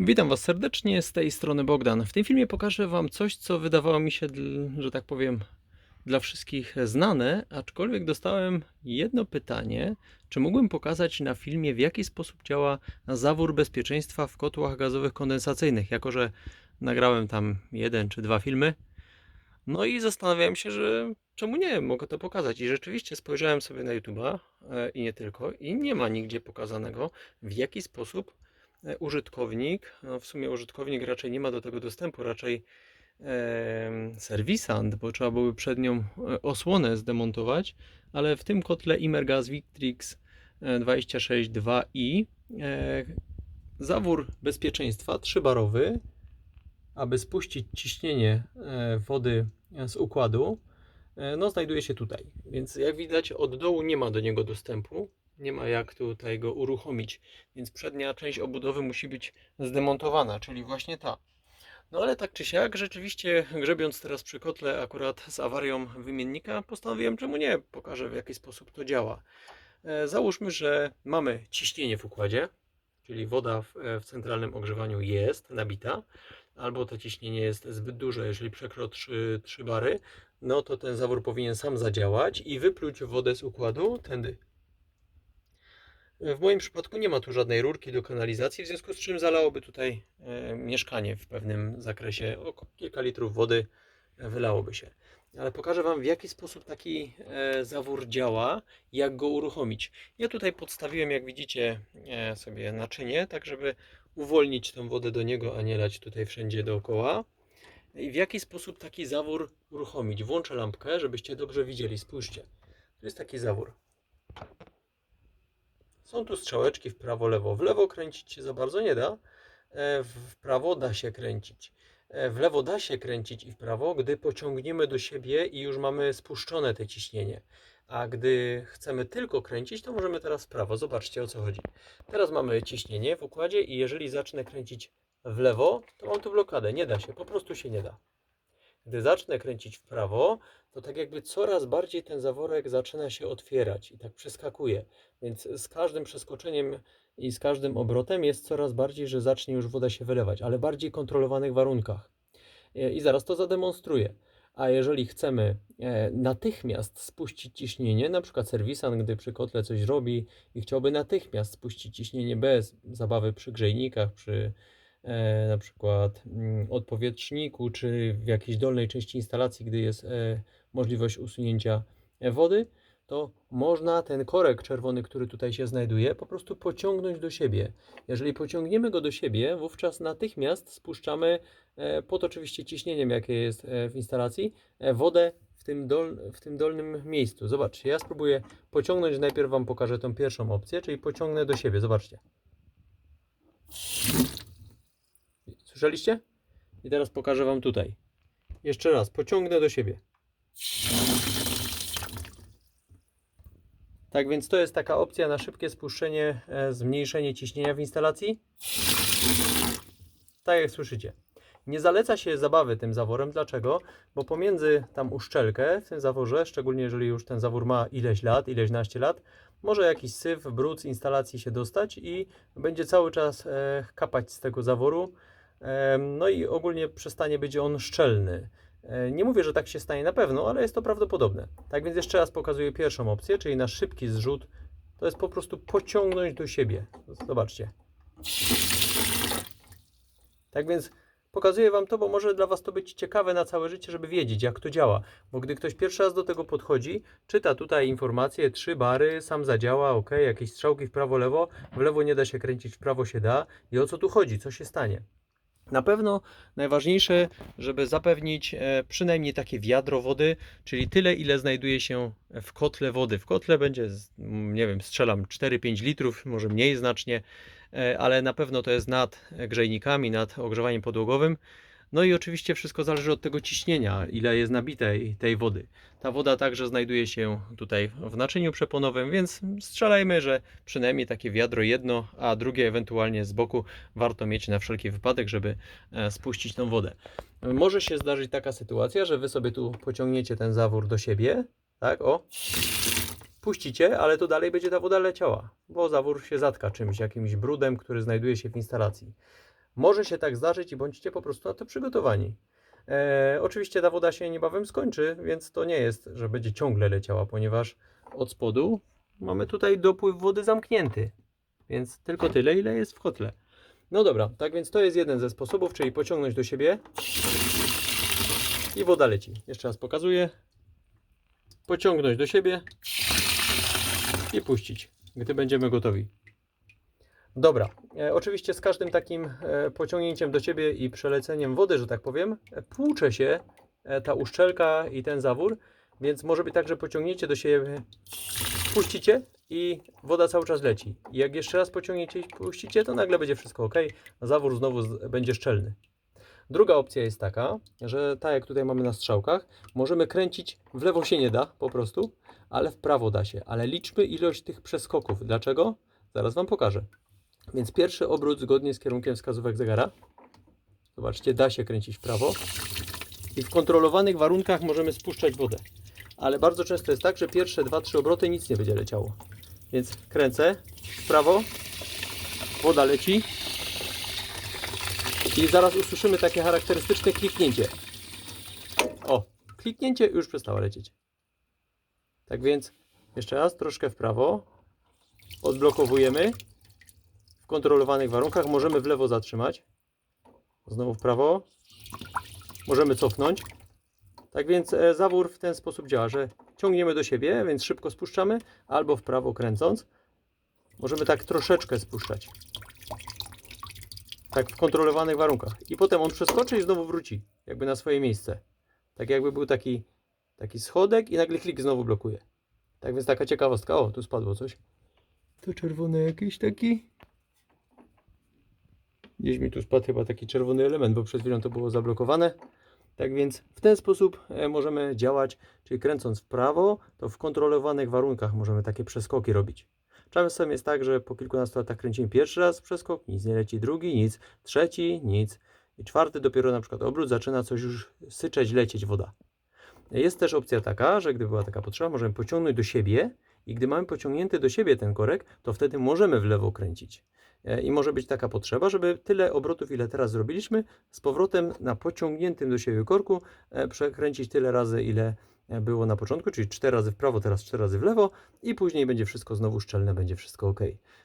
Witam Was serdecznie, z tej strony Bogdan. W tym filmie pokażę Wam coś, co wydawało mi się, że tak powiem, dla wszystkich znane, aczkolwiek dostałem jedno pytanie, czy mógłbym pokazać na filmie, w jaki sposób działa zawór bezpieczeństwa w kotłach gazowych kondensacyjnych, jako że nagrałem tam jeden czy dwa filmy. No i zastanawiałem się, że czemu nie, mogę to pokazać. I rzeczywiście spojrzałem sobie na YouTube'a e, i nie tylko, i nie ma nigdzie pokazanego, w jaki sposób użytkownik, no w sumie użytkownik raczej nie ma do tego dostępu, raczej serwisant, bo trzeba byłoby przed nią e, osłonę zdemontować, ale w tym kotle Imergas Victrix e, 262i e, zawór bezpieczeństwa trzybarowy, aby spuścić ciśnienie e, wody z układu, e, no znajduje się tutaj. Więc jak widać od dołu nie ma do niego dostępu, nie ma jak tutaj go uruchomić, więc przednia część obudowy musi być zdemontowana, czyli właśnie ta. No ale tak czy siak, rzeczywiście grzebiąc teraz przy kotle akurat z awarią wymiennika, postanowiłem czemu nie, pokażę w jaki sposób to działa. E, Załóżmy, że mamy ciśnienie w układzie, czyli woda w, e, w centralnym ogrzewaniu jest nabita, albo to ciśnienie jest zbyt duże, jeżeli przekroczy 3 bary, no to ten zawór powinien sam zadziałać i wypluć wodę z układu tędy. W moim przypadku nie ma tu żadnej rurki do kanalizacji, w związku z czym zalałoby tutaj e, mieszkanie w pewnym zakresie. O kilka litrów wody e, wylałoby się. Ale pokażę Wam, w jaki sposób taki e, zawór działa, jak go uruchomić. Ja tutaj podstawiłem, jak widzicie, sobie naczynie, tak żeby uwolnić tą wodę do niego, a nie lać tutaj wszędzie dookoła. I w jaki sposób taki zawór uruchomić? Włączę lampkę, żebyście dobrze widzieli. Spójrzcie. To jest taki zawór. Są tu strzałeczki w prawo, lewo. W lewo kręcić się za bardzo nie da. e, W prawo da się kręcić. E, W lewo da się kręcić i w prawo, gdy pociągniemy do siebie i już mamy spuszczone te ciśnienie. A gdy chcemy tylko kręcić, to możemy teraz w prawo. Zobaczcie o co chodzi. Teraz mamy ciśnienie w układzie i jeżeli zacznę kręcić w lewo, to mam tu blokadę. Nie da się, po prostu się nie da. Gdy zacznę kręcić w prawo, to tak jakby coraz bardziej ten zaworek zaczyna się otwierać i tak przeskakuje. Więc z każdym przeskoczeniem i z każdym obrotem jest coraz bardziej, że zacznie już woda się wylewać, ale bardziej kontrolowanych warunkach. E, I zaraz to zademonstruję. A jeżeli chcemy e, natychmiast spuścić ciśnienie, na przykład serwisant, gdy przy kotle coś robi i chciałby natychmiast spuścić ciśnienie bez zabawy przy grzejnikach, przy na przykład mm, odpowietrzniku, czy w jakiejś dolnej części instalacji, gdy jest e, możliwość usunięcia e, wody, to można ten korek czerwony, który tutaj się znajduje, po prostu pociągnąć do siebie. Jeżeli pociągniemy go do siebie, wówczas natychmiast spuszczamy e, pod oczywiście ciśnieniem, jakie jest e, w instalacji, e, wodę w tym, dol, w tym dolnym miejscu. Zobaczcie, ja spróbuję pociągnąć, najpierw Wam pokażę tą pierwszą opcję, czyli pociągnę do siebie. Zobaczcie. Słyszeliście? I teraz pokażę Wam tutaj. Jeszcze raz, pociągnę do siebie. Tak więc to jest taka opcja na szybkie spuszczenie, e, zmniejszenie ciśnienia w instalacji. Tak jak słyszycie. Nie zaleca się zabawy tym zaworem. Dlaczego? Bo pomiędzy tam uszczelkę w tym zaworze, szczególnie jeżeli już ten zawór ma ileś lat, ileś naście lat, może jakiś syf, brud z instalacji się dostać i będzie cały czas e, kapać z tego zaworu. No i ogólnie przestanie być on szczelny. E, Nie mówię, że tak się stanie na pewno, ale jest to prawdopodobne. Tak więc jeszcze raz pokazuję pierwszą opcję, czyli na szybki zrzut. To jest po prostu pociągnąć do siebie. Zobaczcie. Tak więc pokazuję Wam to, bo może dla Was to być ciekawe na całe życie, żeby wiedzieć, jak to działa. Bo gdy ktoś pierwszy raz do tego podchodzi, czyta tutaj informacje, trzy bary, sam zadziała, ok, jakieś strzałki w prawo, lewo, w lewo nie da się kręcić, w prawo się da. I o co tu chodzi? Co się stanie? Na pewno najważniejsze, żeby zapewnić e, przynajmniej takie wiadro wody, czyli tyle, ile znajduje się w kotle wody. W kotle będzie, z- m, nie wiem, strzelam 4-5 litrów, może mniej znacznie, e, ale na pewno to jest nad grzejnikami, nad ogrzewaniem podłogowym. No i oczywiście wszystko zależy od tego ciśnienia, ile jest nabitej tej wody. Ta woda także znajduje się tutaj w naczyniu przeponowym, więc strzelajmy, że przynajmniej takie wiadro jedno, a drugie ewentualnie z boku warto mieć na wszelki wypadek, żeby e, spuścić tą wodę. Może się zdarzyć taka sytuacja, że wy sobie tu pociągniecie ten zawór do siebie, tak, o, puścicie, ale to dalej będzie ta woda leciała, bo zawór się zatka czymś, jakimś brudem, który znajduje się w instalacji. Może się tak zdarzyć i bądźcie po prostu na to przygotowani. E, oczywiście ta woda się niebawem skończy, więc to nie jest, że będzie ciągle leciała, ponieważ od spodu mamy tutaj dopływ wody zamknięty. Więc tylko tyle, ile jest w kotle. No dobra, tak więc to jest jeden ze sposobów, czyli pociągnąć do siebie i woda leci. Jeszcze raz pokazuję. Pociągnąć do siebie i puścić, gdy będziemy gotowi. Dobra, e, oczywiście z każdym takim e, pociągnięciem do siebie i przeleceniem wody, że tak powiem, e, płucze się ta uszczelka i ten zawór, więc może być tak, że pociągniecie do siebie, puścicie i woda cały czas leci. I jak jeszcze raz pociągniecie i puścicie, to nagle będzie wszystko ok, zawór znowu będzie szczelny. Druga opcja jest taka, że tak jak tutaj mamy na strzałkach, możemy kręcić w lewo się nie da po prostu, ale w prawo da się. Ale liczmy ilość tych przeskoków. Dlaczego? Zaraz Wam pokażę. Więc pierwszy obrót zgodnie z kierunkiem wskazówek zegara. Zobaczcie, da się kręcić w prawo. I w kontrolowanych warunkach możemy spuszczać wodę. Ale bardzo często jest tak, że pierwsze 2-3 obroty nic nie będzie leciało. Więc kręcę w prawo, woda leci i zaraz usłyszymy takie charakterystyczne kliknięcie. O, kliknięcie już przestało lecieć. Tak więc jeszcze raz troszkę w prawo. Odblokowujemy. Kontrolowanych warunkach możemy w lewo zatrzymać. Znowu w prawo. Możemy cofnąć. Tak więc e, zawór w ten sposób działa, że ciągniemy do siebie, więc szybko spuszczamy, albo w prawo kręcąc. Możemy tak troszeczkę spuszczać. Tak w kontrolowanych warunkach. I potem on przeskoczy i znowu wróci, jakby na swoje miejsce. Tak jakby był taki, taki schodek i nagle klik znowu blokuje. Tak więc taka ciekawostka. O, tu spadło coś. To czerwony jakiś taki. Gdzieś mi tu spadł chyba taki czerwony element, bo przed chwilą to było zablokowane. Tak więc w ten sposób e, możemy działać, czyli kręcąc w prawo, to w kontrolowanych warunkach możemy takie przeskoki robić. Czasem jest tak, że po kilkunastu latach kręcimy pierwszy raz przeskok, nic nie leci, drugi nic, trzeci nic i czwarty dopiero na przykład obrót zaczyna coś już syczeć, lecieć woda. Jest też opcja taka, że gdy była taka potrzeba, możemy pociągnąć do siebie i gdy mamy pociągnięty do siebie ten korek, to wtedy możemy w lewo kręcić. E, I może być taka potrzeba, żeby tyle obrotów, ile teraz zrobiliśmy, z powrotem na pociągniętym do siebie korku e, przekręcić tyle razy, ile e, było na początku, czyli 4 razy w prawo, teraz 4 razy w lewo i później będzie wszystko znowu szczelne, będzie wszystko ok.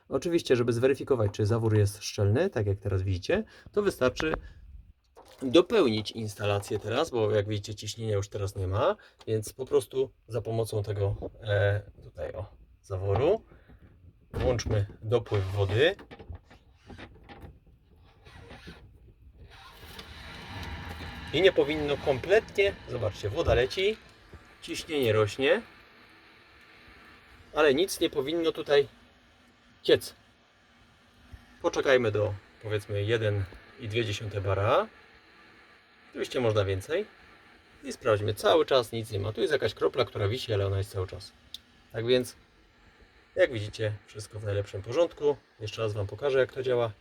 Oczywiście, żeby zweryfikować, czy zawór jest szczelny, tak jak teraz widzicie, to wystarczy dopełnić instalację teraz, bo jak widzicie ciśnienia już teraz nie ma, więc po prostu za pomocą tego e, tutaj o zaworu włączmy dopływ wody. I nie powinno kompletnie, zobaczcie, woda leci, ciśnienie rośnie, ale nic nie powinno tutaj ciec. Poczekajmy do powiedzmy 1,2 bara. Oczywiście można więcej. I sprawdźmy, cały czas nic nie ma. Tu jest jakaś kropla, która wisi, ale ona jest cały czas. Tak więc, jak widzicie, wszystko w najlepszym porządku. Jeszcze raz Wam pokażę, jak to działa.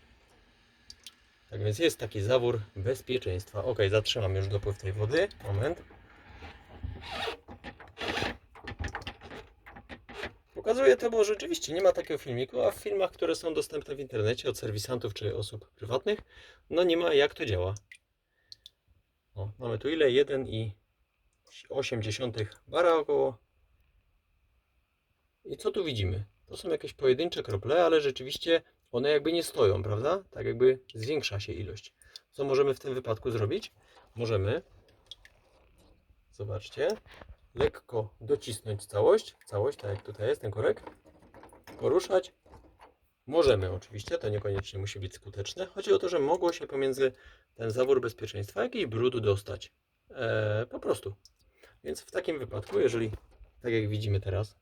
Tak więc jest taki zawór bezpieczeństwa. Ok, zatrzymam już dopływ tej wody. Moment. Pokazuję to, bo rzeczywiście nie ma takiego filmiku, a w filmach, które są dostępne w internecie od serwisantów czy osób prywatnych, no nie ma jak to działa. O, mamy tu ile? 1,8 bara około. I co tu widzimy? To są jakieś pojedyncze krople, ale rzeczywiście one jakby nie stoją, prawda? Tak jakby zwiększa się ilość. Co możemy w tym wypadku zrobić? Możemy, zobaczcie, lekko docisnąć całość, całość, tak jak tutaj jest ten korek, poruszać. Możemy oczywiście, to niekoniecznie musi być skuteczne. Chodzi o to, że mogło się pomiędzy ten zawór bezpieczeństwa jakiś brud dostać. Eee, po prostu. Więc w takim wypadku, jeżeli, tak jak widzimy teraz,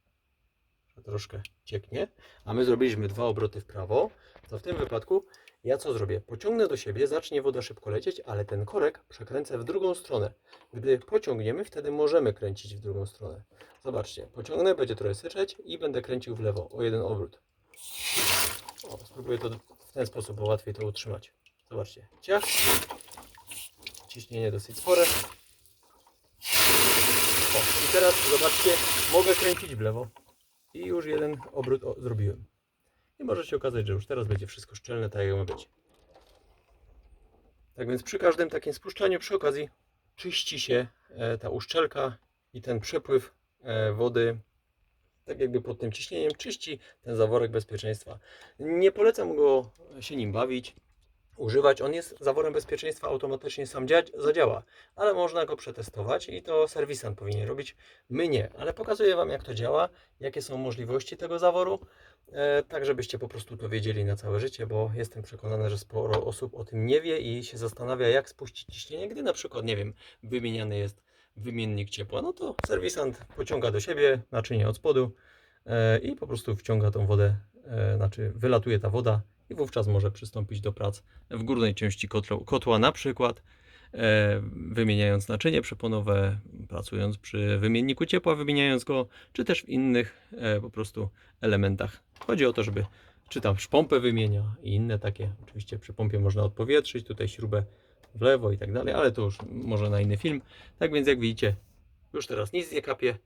troszkę cieknie, a my zrobiliśmy dwa obroty w prawo, to w tym wypadku ja co zrobię? Pociągnę do siebie, zacznie woda szybko lecieć, ale ten korek przekręcę w drugą stronę. Gdy pociągniemy, wtedy możemy kręcić w drugą stronę. Zobaczcie, pociągnę, będzie trochę syczeć i będę kręcił w lewo o jeden obrót. O, spróbuję to w ten sposób, bo łatwiej to utrzymać. Zobaczcie, ciach. Ciśnienie dosyć spore. O, i teraz zobaczcie, mogę kręcić w lewo. I już jeden obrót o, zrobiłem. I może się okazać, że już teraz będzie wszystko szczelne, tak jak ma być. Tak więc przy każdym takim spuszczaniu, przy okazji czyści się e, ta uszczelka i ten przepływ e, wody, tak jakby pod tym ciśnieniem, czyści ten zaworek bezpieczeństwa. Nie polecam go się nim bawić, używać. On jest zaworem bezpieczeństwa, automatycznie sam dzia- zadziała, ale można go przetestować i to serwisant powinien robić. My nie, ale pokazuję Wam jak to działa, jakie są możliwości tego zaworu, e, tak żebyście po prostu to wiedzieli na całe życie, bo jestem przekonany, że sporo osób o tym nie wie i się zastanawia jak spuścić ciśnienie, gdy na przykład, nie wiem, wymieniany jest wymiennik ciepła, no to serwisant pociąga do siebie naczynie od spodu e, i po prostu wciąga tą wodę, e, znaczy wylatuje ta woda i wówczas może przystąpić do prac w górnej części kotła, kotła na przykład e, wymieniając naczynie przeponowe, pracując przy wymienniku ciepła, wymieniając go, czy też w innych e, po prostu elementach. Chodzi o to, żeby czy tam szpompę wymienia i inne takie. Oczywiście przy pompie można odpowietrzyć, tutaj śrubę w lewo i tak dalej, ale to już może na inny film. Tak więc jak widzicie, już teraz nic nie kapie,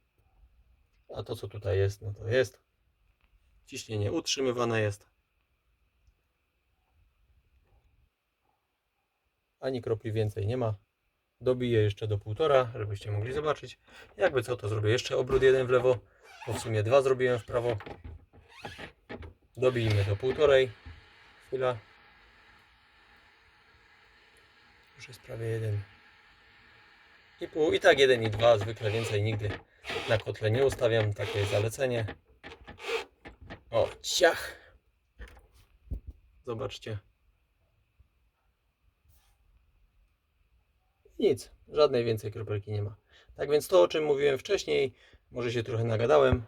a to co tutaj jest, no to jest. Ciśnienie utrzymywane jest. Ani kropli więcej nie ma. Dobiję jeszcze do półtora, żebyście mogli zobaczyć. Jakby co, to zrobię jeszcze obrót jeden w lewo, bo w sumie dwa zrobiłem w prawo. Dobijmy do półtorej. Chwila. Już jest prawie jeden. I pół. I tak jeden i dwa, zwykle więcej nigdy na kotle nie ustawiam. Takie jest zalecenie. O, ciach. Zobaczcie. Nic, żadnej więcej kropelki nie ma. Tak więc to, o czym mówiłem wcześniej, może się trochę nagadałem,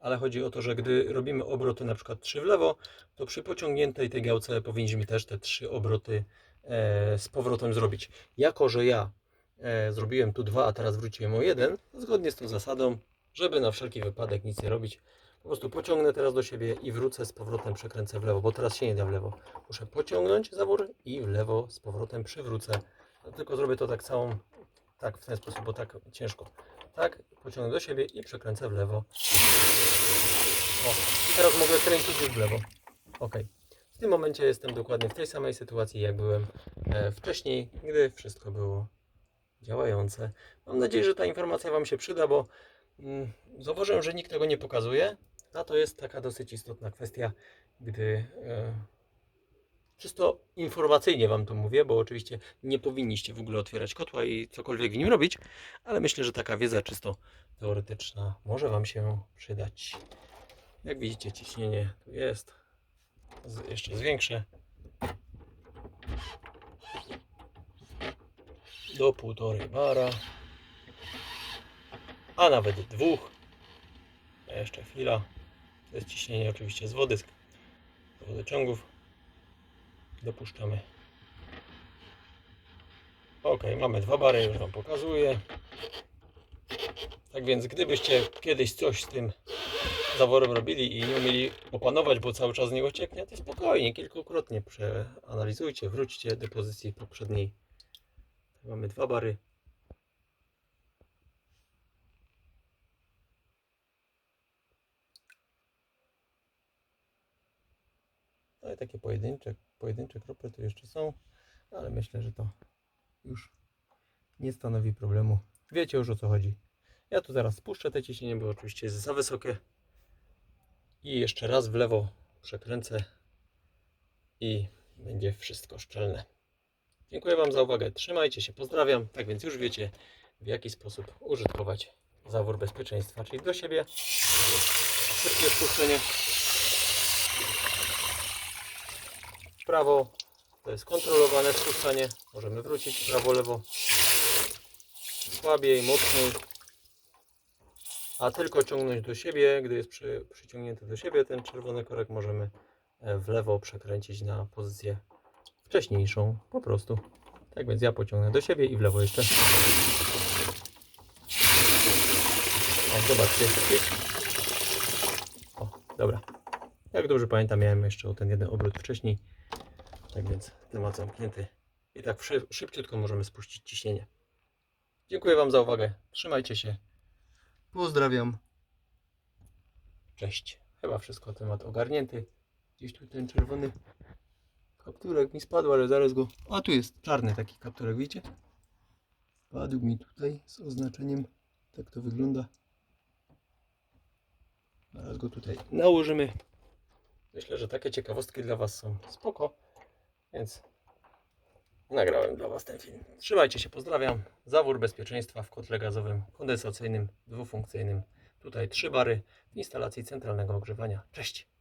ale chodzi o to, że gdy robimy obroty na przykład 3 w lewo, to przy pociągniętej tej gałce powinniśmy też te 3 obroty e, z powrotem zrobić. Jako, że ja e, zrobiłem tu dwa, a teraz wróciłem o jeden, zgodnie z tą zasadą, żeby na wszelki wypadek nic nie robić, po prostu pociągnę teraz do siebie i wrócę z powrotem, przekręcę w lewo, bo teraz się nie da w lewo. Muszę pociągnąć zawór i w lewo z powrotem przywrócę. Tylko zrobię to tak całą, tak w ten sposób, bo tak ciężko. Tak, pociągnę do siebie i przekręcę w lewo. O, i teraz mogę kręcić już w lewo. Ok. W tym momencie jestem dokładnie w tej samej sytuacji, jak byłem e, wcześniej, gdy wszystko było działające. Mam nadzieję, że ta informacja Wam się przyda, bo mm, zauważyłem, że nikt tego nie pokazuje, a to jest taka dosyć istotna kwestia, gdy e, czysto informacyjnie Wam to mówię, bo oczywiście nie powinniście w ogóle otwierać kotła i cokolwiek w nim robić, ale myślę, że taka wiedza czysto teoretyczna może Wam się przydać. Jak widzicie, ciśnienie tu jest. Z, jeszcze zwiększę. Do półtorej bara. A nawet dwóch. Jeszcze chwila. To jest ciśnienie oczywiście z wody, z wodociągów. Dopuszczamy. Ok, mamy dwa bary, już Wam pokazuję. Tak więc, gdybyście kiedyś coś z tym zaworem robili i nie umieli opanować, bo cały czas z niego cieknie, to spokojnie, kilkukrotnie przeanalizujcie, wróćcie do pozycji poprzedniej. Mamy dwa bary. No i takie pojedyncze, pojedyncze krople tu jeszcze są, ale myślę, że to już nie stanowi problemu. Wiecie już o co chodzi. Ja tu zaraz spuszczę te ciśnienie, bo oczywiście jest za wysokie. I jeszcze raz w lewo przekręcę i będzie wszystko szczelne. Dziękuję Wam za uwagę. Trzymajcie się, pozdrawiam. Tak więc już wiecie, w jaki sposób użytkować zawór bezpieczeństwa, czyli do siebie. Szybkie spuszczenie. W prawo to jest kontrolowane spuszczanie. Możemy wrócić prawo, lewo. Słabiej, mocniej. A tylko ciągnąć do siebie, gdy jest przy, przyciągnięty do siebie ten czerwony korek, możemy e, w lewo przekręcić na pozycję wcześniejszą, po prostu. Tak więc ja pociągnę do siebie i w lewo jeszcze. O, zobaczcie. O, dobra. Jak dobrze pamiętam, miałem jeszcze o ten jeden obrót wcześniej. Tak więc temat zamknięty. I tak szy- szybciutko możemy spuścić ciśnienie. Dziękuję Wam za uwagę. Trzymajcie się. Pozdrawiam. Cześć. Chyba wszystko temat ogarnięty. Gdzieś tu ten czerwony Kapturek mi spadł, ale zaraz go... A tu jest czarny taki kapturek, widzicie? Padł mi tutaj z oznaczeniem. Tak to wygląda. Zaraz go tutaj nałożymy. Myślę, że takie ciekawostki dla Was są spoko, więc nagrałem dla Was ten film. Trzymajcie się, pozdrawiam. Zawór bezpieczeństwa w kotle gazowym kondensacyjnym, dwufunkcyjnym. Tutaj trzy bary w instalacji centralnego ogrzewania. Cześć!